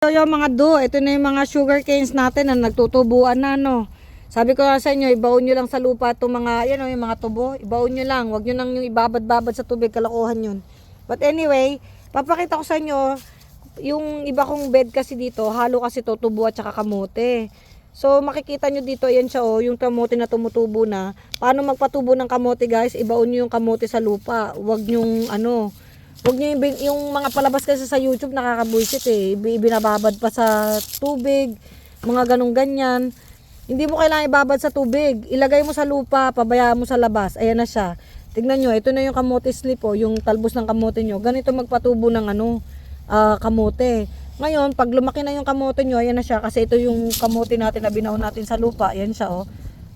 So yung mga do, ito na yung mga sugar canes natin na nagtutubuan na no. Sabi ko sa inyo, ibaon nyo lang sa lupa itong mga, yan o, yung mga tubo. Ibaon nyo lang, wag nyo nang yung ibabad-babad sa tubig, kalokohan yun. But anyway, papakita ko sa inyo, yung iba kong bed kasi dito, halo kasi to, tubo at saka kamote. So makikita nyo dito, yan siya o, yung kamote na tumutubo na. Paano magpatubo ng kamote guys? Ibaon nyo yung kamote sa lupa. Wag nyong ano, Huwag niyo yung, yung mga palabas kasi sa YouTube nakakabuisit eh. Binababad pa sa tubig, mga ganong ganyan. Hindi mo kailangan ibabad sa tubig. Ilagay mo sa lupa, pabayaan mo sa labas. Ayan na siya. Tignan nyo, ito na yung kamote slip oh, yung talbos ng kamote nyo. Ganito magpatubo ng ano, ah, kamote. Ngayon, pag lumaki na yung kamote nyo, ayan na siya. Kasi ito yung kamote natin na binaon natin sa lupa. Ayan siya oh.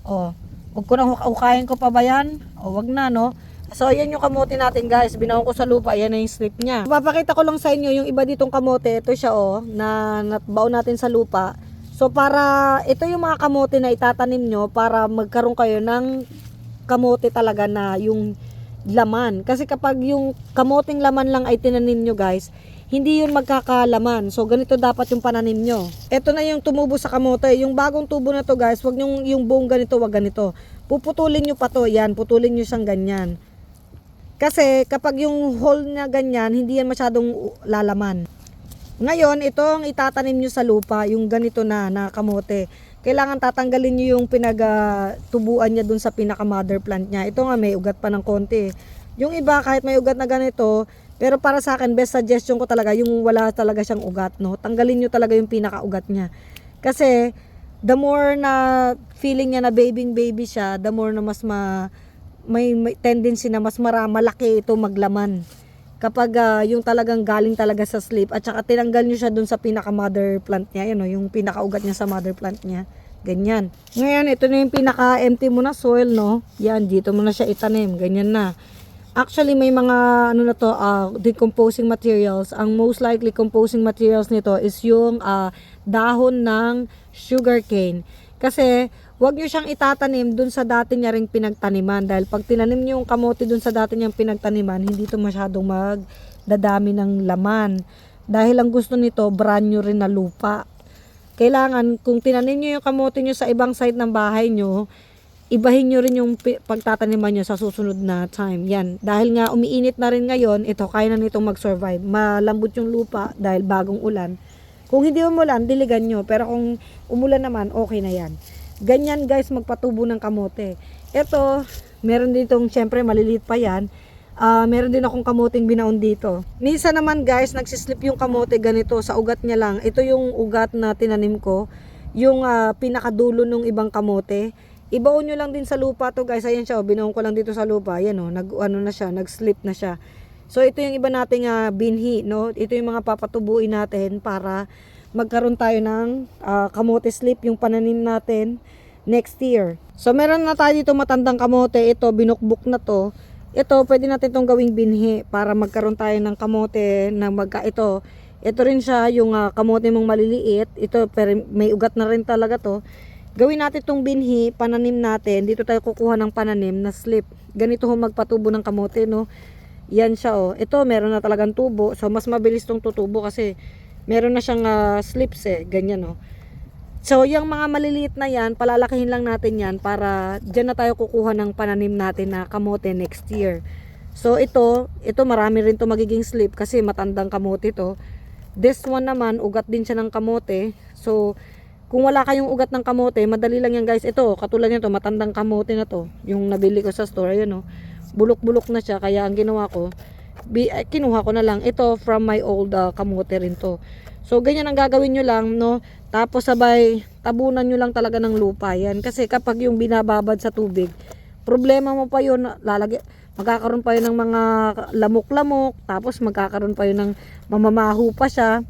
Oh. Huwag ko na huk- hukayin ko pa ba yan? O wag na no. So ayan yung kamote natin guys. Binaon ko sa lupa. Ayan na yung slip niya. Papakita ko lang sa inyo yung iba ditong kamote. Ito siya oh. Na natbaon natin sa lupa. So para ito yung mga kamote na itatanim nyo para magkaroon kayo ng kamote talaga na yung laman. Kasi kapag yung kamoteng laman lang ay tinanim nyo guys, hindi yun magkakalaman. So, ganito dapat yung pananim nyo. Ito na yung tumubo sa kamote. Yung bagong tubo na to guys, wag yung, yung buong ganito, wag ganito. Puputulin nyo pa to, yan. Putulin nyo siyang ganyan. Kasi kapag yung hole na ganyan, hindi yan masyadong lalaman. Ngayon, itong itatanim nyo sa lupa, yung ganito na, na kamote. Kailangan tatanggalin nyo yung pinagtubuan niya dun sa pinaka mother plant niya. Ito nga may ugat pa ng konti. Yung iba kahit may ugat na ganito, pero para sa akin best suggestion ko talaga yung wala talaga siyang ugat, no. Tanggalin nyo talaga yung pinaka ugat niya. Kasi the more na feeling niya na babying baby siya, the more na mas ma may, may tendency na mas mara, malaki ito maglaman. Kapag ah, yung talagang galing talaga sa sleep at saka tinanggal nyo siya dun sa pinaka mother plant niya, yan o, yung pinaka ugat niya sa mother plant niya. Ganyan. Ngayon, ito na yung pinaka empty mo na soil, no? Yan, dito mo na siya itanim. Ganyan na. Actually, may mga ano na to, ah, decomposing materials. Ang most likely composing materials nito is yung ah, dahon ng sugarcane. Kasi, wag nyo siyang itatanim dun sa dati niya ring pinagtaniman. Dahil pag tinanim nyo yung kamote dun sa dati niyang pinagtaniman, hindi to masyadong magdadami ng laman. Dahil ang gusto nito, brand new rin na lupa. Kailangan, kung tinanim nyo yung kamote nyo sa ibang side ng bahay nyo, ibahin nyo rin yung pagtataniman nyo sa susunod na time. Yan. Dahil nga umiinit na rin ngayon, ito, kaya na nitong mag-survive. Malambot yung lupa dahil bagong ulan. Kung hindi umulan, diligan nyo. Pero kung umulan naman, okay na yan. Ganyan guys, magpatubo ng kamote. Ito, meron ditong, syempre, maliliit pa yan. Ah, meron din akong kamoting binaon dito. Minsan naman guys, nagsislip yung kamote ganito sa ugat niya lang. Ito yung ugat na tinanim ko. Yung ah, pinakadulo ng ibang kamote. Ibaon nyo lang din sa lupa to guys. Ayan siya, oh, binaon ko lang dito sa lupa. Ayan oh, nag, ano na siya, nag-slip na siya. So ito yung iba nating ah, binhi, no? Ito yung mga papatubuin natin para magkaroon tayo ng ah, kamote slip, yung pananim natin next year. So meron na tayo dito matandang kamote, ito binukbuk na to. Ito pwede natin itong gawing binhi para magkaroon tayo ng kamote na magka ito. Ito rin siya yung ah, kamote mong maliliit. Ito pero may ugat na rin talaga to. Gawin natin itong binhi, pananim natin. Dito tayo kukuha ng pananim na slip. Ganito ho magpatubo ng kamote, no? Yan siya, oh. Ito, meron na talagang tubo. So, mas mabilis tong tutubo kasi meron na siyang ah, slips, eh. Ganyan, oh. So, yung mga maliliit na yan, palalakihin lang natin yan para dyan na tayo kukuha ng pananim natin na kamote next year. So, ito, ito marami rin to magiging slip kasi matandang kamote to. This one naman, ugat din siya ng kamote. So, kung wala kayong ugat ng kamote, madali lang yan guys. Ito, katulad nito, matandang kamote na to. Yung nabili ko sa store, ayan o. Bulok-bulok na siya, kaya ang ginawa ko, kinuha ko na lang. Ito, from my old ah, kamote rin to. So, ganyan ang gagawin nyo lang, no? Tapos sabay, tabunan nyo lang talaga ng lupa yan. Kasi kapag yung binababad sa tubig, problema mo pa yun, lalagay, magkakaroon pa yun ng mga lamok-lamok, tapos magkakaroon pa yun ng mamamaho pa siya.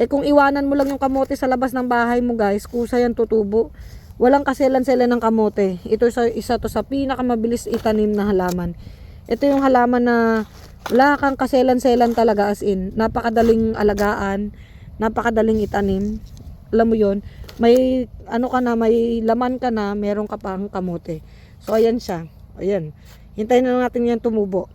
Eh kung iwanan mo lang yung kamote sa labas ng bahay mo guys, kusa yan tutubo. Walang kaselan-selan ng kamote. Ito sa isa to sa pinakamabilis itanim na halaman. Ito yung halaman na wala kang kaselan-selan talaga as in. Napakadaling alagaan, napakadaling itanim. Alam mo yon may ano ka na, may laman ka na, meron ka pang kamote. So ayan siya. Ayan. Hintayin na lang natin yan tumubo.